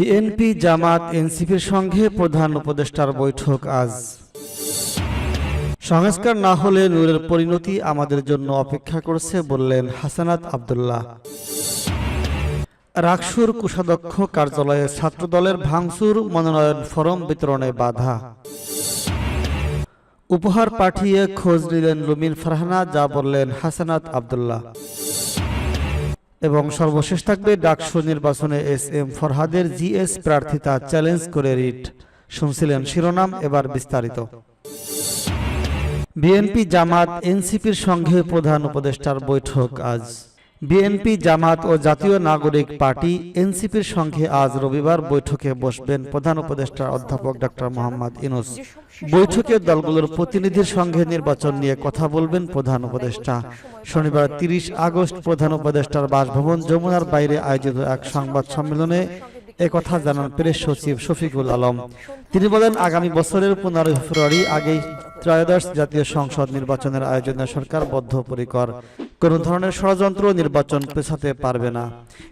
BNP, জামাত এনসিপির সঙ্গে প্রধান উপদেষ্টার বৈঠক আজ। সংস্কার না হলে নূরের পরিণতি আমাদের জন্য অপেক্ষা করছে বললেন হাসানাত আব্দুল্লাহ। রাকসুর কোষাধ্যক্ষ কার্যালয়ে ছাত্রদলের ভাঙচুর মনোনয়ন ফরম বিতরণে বাধা। উপহার পাঠিয়ে খোঁজ নিলেন লুমিন ফারহানা, যা বললেন হাসানাত আব্দুল্লাহ। এবং সর্বশেষ থাকবে ডাকসু নির্বাচনে এস এম ফরহাদের জিএস প্রার্থিতা চ্যালেঞ্জ করে রিট শুনছিলেন শিরোনাম এবার বিস্তারিত। বিএনপি জামাত এনসিপির সঙ্গে প্রধান উপদেষ্টার বৈঠক আজ। বিএনপি, জামাত ও জাতীয় নাগরিক পার্টি এনসিপির সঙ্গে আজ রবিবার বৈঠকে বসবেন প্রধান উপদেষ্টা অধ্যাপক ডক্টর মোহাম্মদ ইনুস বৈঠকে দলগুলোর প্রতিনিধির সঙ্গে নির্বাচন নিয়ে কথা বলবেন প্রধান উপদেষ্টা। শনিবার তিরিশ আগস্ট প্রধান উপদেষ্টার বাসভবন যমুনার বাইরে আয়োজিত এক সংবাদ সম্মেলনে একথা জানান প্রেস সচিব শফিকুল আলম। তিনি বলেন, আগামী বছরের পনেরোই ফেব্রুয়ারি আগেই ত্রয়োদশ জাতীয় সংসদ নির্বাচনের আয়োজনে সরকার বদ্ধপরিকর। কোন ধরনের ষড়যন্ত্র নির্বাচন পেছাতে পারবে না।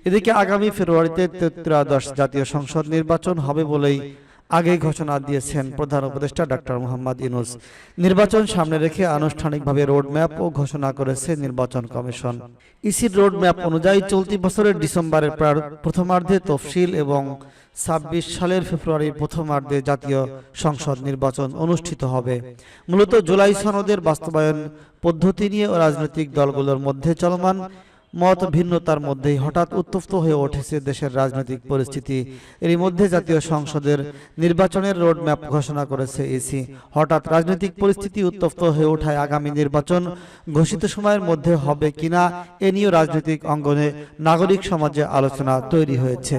এদিকে আগামী ফেব্রুয়ারিতে ত্রয়োদশ জাতীয় সংসদ নির্বাচন হবে বলেই আগেই ঘোষণা দিয়েছেন প্রধান উপদেষ্টা ডক্টর মোহাম্মদ ইনুস নির্বাচন সামনে রেখে আনুষ্ঠানিকভাবে রোডম্যাপও ঘোষণা করেছে নির্বাচন কমিশন। ইসির রোডম্যাপ অনুযায়ী চলতি বছরের ডিসেম্বরের প্রথমার্ধে তফসিল এবং ছাব্বিশ সালের ফেব্রুয়ারির প্রথমার্ধে জাতীয় সংসদ নির্বাচন অনুষ্ঠিত হবে। মূলত জুলাই সনদের বাস্তবায়ন পদ্ধতি নিয়ে রাজনৈতিক দলগুলোর মধ্যে চলমান মত ভিন্নতার মধ্যেই হঠাৎ উত্তপ্ত হয়ে উঠেছে দেশের রাজনৈতিক পরিস্থিতি। এরই মধ্যে জাতীয় সংসদের নির্বাচনের রোডম্যাপ ঘোষণা করেছে ইসি হঠাৎ রাজনৈতিক পরিস্থিতি উত্তপ্ত হয়ে ওঠায় আগামী নির্বাচন ঘোষিত সময়ের মধ্যে হবে কিনা এ নিয়েও রাজনৈতিক অঙ্গনে নাগরিক সমাজে আলোচনা তৈরি হয়েছে।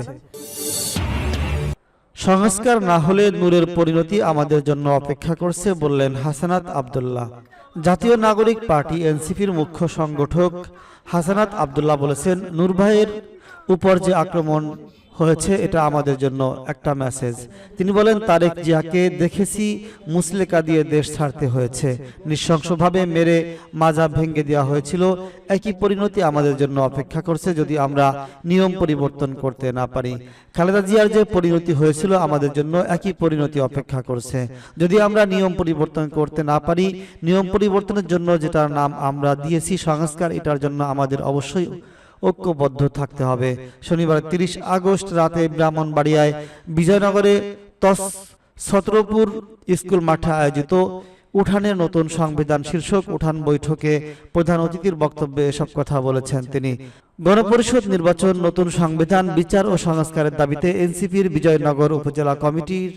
সংস্কার না হলে নূরের পরিণতি আমাদের জন্য অপেক্ষা করছে বললেন হাসানাত আব্দুল্লাহ। জাতীয় নাগরিক পার্টি এনসিপির মুখ্য সংগঠক হাসানাত আবদুল্লাহ বলেছেন নূর ভাইয়ের উপর যে আক্রমণ হয়েছে এটা আমাদের জন্য একটা মেসেজ তিনি বলেন তারেক জিয়াকে দেখেছি মুসলেকা দিয়ে দেশ ছাড়তে হয়েছে। নৃশংসভাবে মেরে মাজা ভেঙে দেওয়া হয়েছিল। একই পরিণতি আমাদের জন্য অপেক্ষা করছে যদি আমরা নিয়ম পরিবর্তন করতে না পারি। খালেদা জিয়ার যে পরিণতি হয়েছিল আমাদের জন্য একই পরিণতি অপেক্ষা করছে। যদি আমরা নিয়ম পরিবর্তন করতে না পারি নিয়ম পরিবর্তনের জন্য যেটার নাম আমরা দিয়েছি সংস্কার এটার জন্য আমাদের অবশ্যই ঐক্যবদ্ধ থাকতে হবে। শনিবার তিরিশ আগস্ট রাতে ব্রাহ্মণবাড়িয়ায় বিজয়নগরে তস ছত্রপুর স্কুল মাঠে আয়োজিত উঠানের নতুন সংবিধান শীর্ষক উঠান বৈঠকে প্রধান অতিথির বক্তব্যে এসব কথা বলেছেন তিনি। গণপরিষদ নির্বাচন নতুন সংবিধান, বিচার ও সংস্কারের দাবিতে এনসিপির বিজয়নগর উপজেলা কমিটির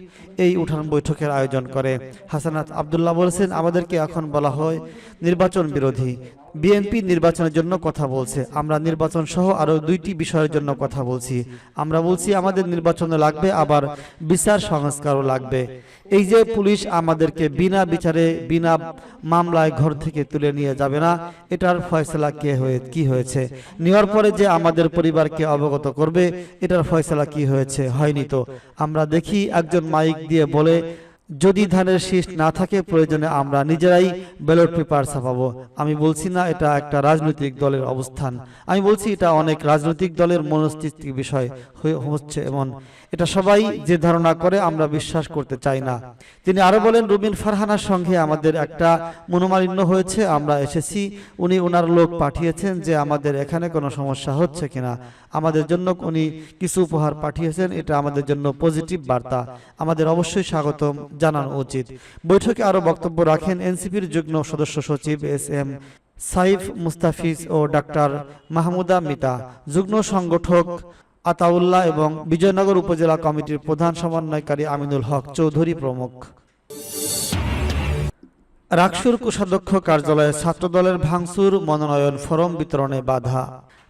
এই উঠান বৈঠকের আয়োজন করে। হাসানাত আবদুল্লাহ বলেছেন, আমাদেরকে এখন বলা হয় নির্বাচন বিরোধী। বিএনপি নির্বাচনের জন্য কথা বলছে। আমরা নির্বাচন সহ আরও দুইটি বিষয়ের জন্য কথা বলছি। আমরা বলছি আমাদের নির্বাচনে লাগবে, আবার বিচার সংস্কারও লাগবে। এই যে পুলিশ আমাদেরকে বিনা বিচারে, বিনা মামলায় ঘর থেকে তুলে নিয়ে যাবে না, এটার ফয়সলা কে হয়ে, কি হয়েছে? নেওয়ার পরে যে আমাদের পরিবারকে অবগত করবে, এটার ফয়সলা কি হয়েছে? হয়নি তো। আমরা দেখি একজন মাইক দিয়ে বলে যদি ধানের শীষ না থাকে, প্রয়োজনে আমরা নিজেরাই ব্যালট পেপার ছাপাবো। আমি বলছি না এটা একটা রাজনৈতিক দলের অবস্থান। আমি বলছি এটা অনেক রাজনৈতিক দলের মনস্তিত্বিক বিষয় হয়ে হচ্ছে এমন। এটা সবাই যে ধারণা করে, আমরা বিশ্বাস করতে চাই না। তিনি আরও বলেন, রুবিন ফারহানার সঙ্গে আমাদের একটা মনোমালিন্য হয়েছে, আমরা এসেছি। উনি ওনার লোক পাঠিয়েছেন যে আমাদের এখানে কোনো সমস্যা হচ্ছে কিনা। আমাদের জন্য উনি কিছু উপহার পাঠিয়েছেন, এটা আমাদের জন্য পজিটিভ বার্তা। আমাদের অবশ্যই স্বাগতম। জানানো উচিত। বৈঠকে আরও বক্তব্য রাখেন এনসিপির যুগ্ম সদস্য সচিব এস এম সাইফ মুস্তাফিজ ও ডাক্তার মাহমুদা মিতা, যুগ্ম সংগঠক আতাউল্লাহ এবং বিজয়নগর উপজেলা কমিটির প্রধান সমন্বয়কারী আমিনুল হক চৌধুরী প্রমুখ। রাকসুর কোষাধ্যক্ষ কার্যালয়ে ছাত্রদলের ভাঙচুর, মনোনয়ন, ফরম বিতরণে বাধা।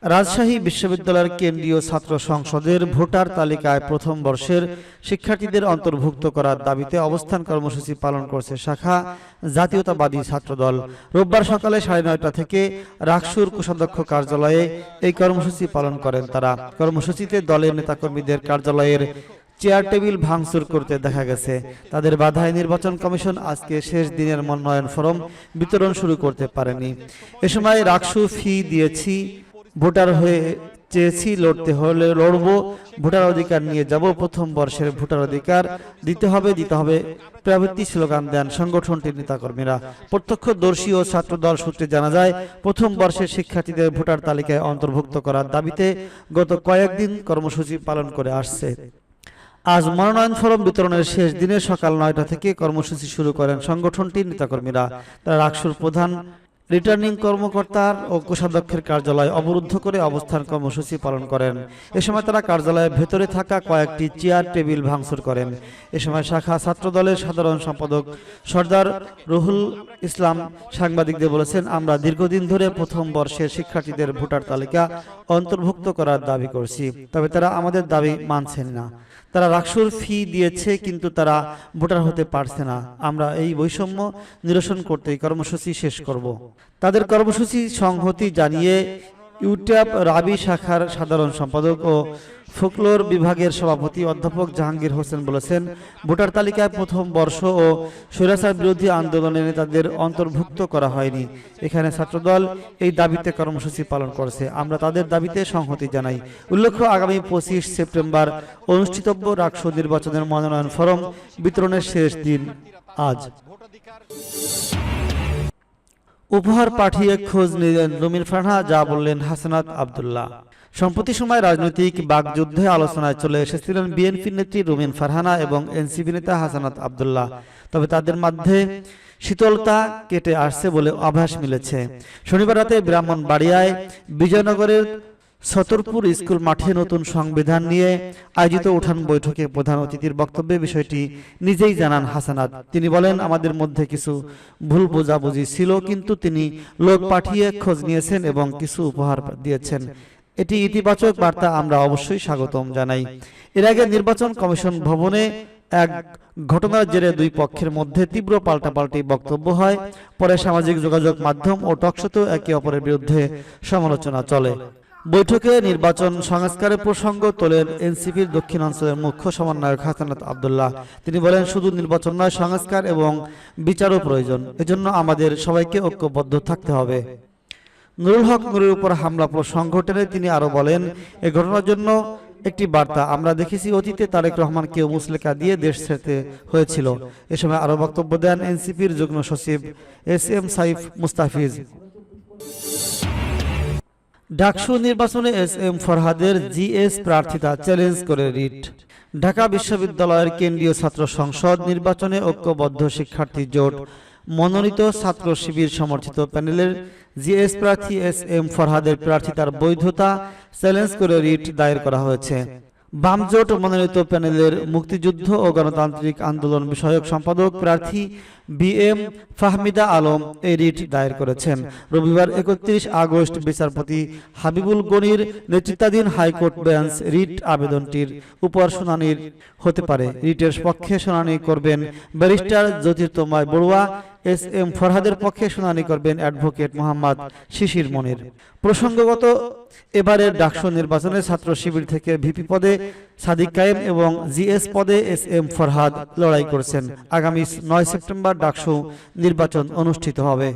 রাজশাহী বিশ্ববিদ্যালয়ের কেন্দ্রীয় ছাত্র সংসদের ভোটার তালিকায় প্রথম বর্ষের শিক্ষার্থীদের অন্তর্ভুক্ত করার দাবিতে অবস্থান কর্মসূচি পালন করছে শাখা জাতীয়তাবাদী ছাত্রদল। রোববার সকালে সাড়ে নয়টা থেকে রাকসুর কোষাধ্যক্ষ কার্যালয়ে এই কর্মসূচি পালন করেন তারা। কর্মসূচিতে দলের নেতাকর্মীদের কার্যালয়ের চেয়ার টেবিল ভাঙচুর করতে দেখা গেছে। তাদের বাধায় নির্বাচন কমিশন আজকে শেষ দিনের মনোনয়ন ফরম বিতরণ শুরু করতে পারেনি। এ সময় রাকসু ফি দিয়েছি ভোটার হয়ে চেয়েছি, লড়তে হলে লড়ব। ভোটার অধিকার নিয়ে যাব, প্রথম বর্ষের ভোটার অধিকার দিতে হবে দিতে হবে। প্রভৃতি স্লোগান দেন সংগঠনটির নেতাকর্মীরা। প্রত্যক্ষদর্শী ও ছাত্রদল সূত্রে জানা যায়, প্রথম বর্ষের শিক্ষার্থীদের ভোটার তালিকায় অন্তর্ভুক্ত করার দাবিতে গত কয়েকদিন কর্মসূচি পালন করে আসছে। আজ মনোনয়ন ফরম বিতরণের শেষ দিনে সকাল নয়টা থেকে কর্মসূচি শুরু করেন সংগঠনটির নেতাকর্মীরা। তারা রাকসুর প্রধান রিটার্নিং কর্মকর্তার ও কোষাধ্যক্ষের কার্যালয় অবরুদ্ধ করে অবস্থান কর্মসূচি পালন করেন। এ সময় তারা কার্যালয়ের ভেতরে থাকা কয়েকটি চেয়ার, টেবিল ভাঙচুর করেন। এ সময় শাখা ছাত্র দলের সাধারণ সম্পাদক সর্দার রুহুল ইসলাম সাংবাদিকদের বলেছেন, আমরা দীর্ঘদিন ধরে প্রথম বর্ষের শিক্ষার্থীদের ভোটার তালিকা অন্তর্ভুক্ত করার দাবি করছি, তবে তারা আমাদের দাবি মানছেন না। তারা রাকসুর ফি দিয়েছে, কিন্তু তারা ভোটার হতে পারছে না। আমরা এই বৈষম্য নিরসন করতে কর্মসূচি শেষ করব। তাদের কর্মসূচি সংহতি জানিয়ে ইউটিউব রাবি শাখার সাধারণ সম্পাদক ও ফোকলোর বিভাগের সভাপতি অধ্যাপক জাহাঙ্গীর হোসেন বলেছেন, ভোটার তালিকায় প্রথম বর্ষ ও স্বৈরাচার বিরোধী আন্দোলনে নেতাদের অন্তর্ভুক্ত করা হয়নি। এখানে ছাত্রদল এই দাবিতে কর্মসূচি পালন করছে। আমরা তাদের দাবিতে সংহতি জানাই। উল্লেখ্য, আগামী পঁচিশ সেপ্টেম্বর অনুষ্ঠিতব্য রাকসু নির্বাচনের মনোনয়ন ফরম বিতরণের শেষ দিন আজ। উপহার পাঠিয়ে খোঁজ নিলেন রুমিন ফারহা, যা বললেন, হাসানাত আবদুল্লাহ। সম্প্রতি সময় রাজনৈতিক বাগযুদ্ধে আলোচনায় চলে এসেছিলেন বিএনপি নেত্রী রুমিন ফারহানা এবং এনসিপি নেতা হাসানাত আবদুল্লাহ। তবে তাদের মধ্যে শীতলতা কেটে আসছে বলে আভাস মিলেছে। শনিবার রাতে ব্রাহ্মণবাড়িয়ায় বিজয়নগরের সতরপুর স্কুল মাঠে নতুন সংবিধান নিয়ে আয়োজিত উঠান বৈঠকে প্রধান অতিথির বক্তব্যে বিষয়টি নিজেই জানান হাসানাত। তিনি বলেন, আমাদের মধ্যে কিছু ভুল বোঝাবুঝি ছিল, কিন্তু তিনি লোক পাঠিয়ে খোঁজ নিয়েছেন এবং কিছু উপহার দিয়েছেন। এটি ইতিবাচক বার্তা, আমরা অবশ্যই স্বাগতম জানাই। এর আগে নির্বাচন কমিশন ভবনে এক ঘটনার জেরে দুই পক্ষের মধ্যে তীব্র পাল্টাপাল্টি বক্তব্য হয়। পরে সামাজিক যোগাযোগ মাধ্যম ও টকশোতেও একে অপরের বিরুদ্ধে সমালোচনা চলে। বৈঠকে নির্বাচন সংস্কারের প্রসঙ্গ তোলেন এনসিপির দক্ষিণাঞ্চলের মুখ্য সমন্বয়ক হাসানাত আবদুল্লাহ। তিনি বলেন, শুধু নির্বাচন নয়, সংস্কার এবং বিচারও প্রয়োজন। এজন্য আমাদের সবাইকে ঐক্যবদ্ধ থাকতে হবে। নুরুল হক নুরের উপর হামলা টেনে তিনি আরও বলেন, এ ঘটনার জন্য একটি বার্তা। আমরা দেখেছি অতীতে তারেক রহমানকে মুসলেকা দিয়ে দেশ ছেড়তে হয়েছিল। এ সময় আরও বক্তব্য দেন এনসিপির যুগ্ম সচিব এস এম সাইফ মুস্তাফিজ। ডাকসু নির্বাচনে এস এম ফরহাদের জিএস প্রার্থিতা চ্যালেঞ্জ করে রিট। ঢাকা বিশ্ববিদ্যালয়ের কেন্দ্রীয় ছাত্র সংসদ নির্বাচনে ঐক্যবদ্ধ শিক্ষার্থী জোট মনোনীত ছাত্র শিবির সমর্থিত প্যানেলের জিএস প্রার্থী এস এম ফরহাদের প্রার্থিতার বৈধতা চ্যালেঞ্জ করে রিট দায়ের করা হয়েছে। বাম জোট মনোনীত প্যানেলের মুক্তিযুদ্ধ ও গণতান্ত্রিক আন্দোলন বিষয়ক সম্পাদক প্রার্থী বি এম ফাহমিদা আলম এই রিট দায়ের করেছেন। রবিবার একত্রিশ আগস্ট বিচারপতি হাবিবুল গনির নেতৃত্বাধীন হাইকোর্ট বেঞ্চ রিট আবেদনটির উপর শুনানির হতে পারে। রিটের পক্ষে শুনানি করবেন barrister Jyotirmoy Barua, S M ফরহাদের পক্ষে শুনানি করবেন অ্যাডভোকেট মোহাম্মদ শিশির মনির। প্রসঙ্গগত, এবারের ডাকসু নির্বাচনে ছাত্র শিবির থেকে ভিপি পদে সাদিক কায়েম এবং জিএস পদে এস এম ফরহাদ লড়াই করছেন। আগামী নয় সেপ্টেম্বর ডাকসু নির্বাচন অনুষ্ঠিত হবে।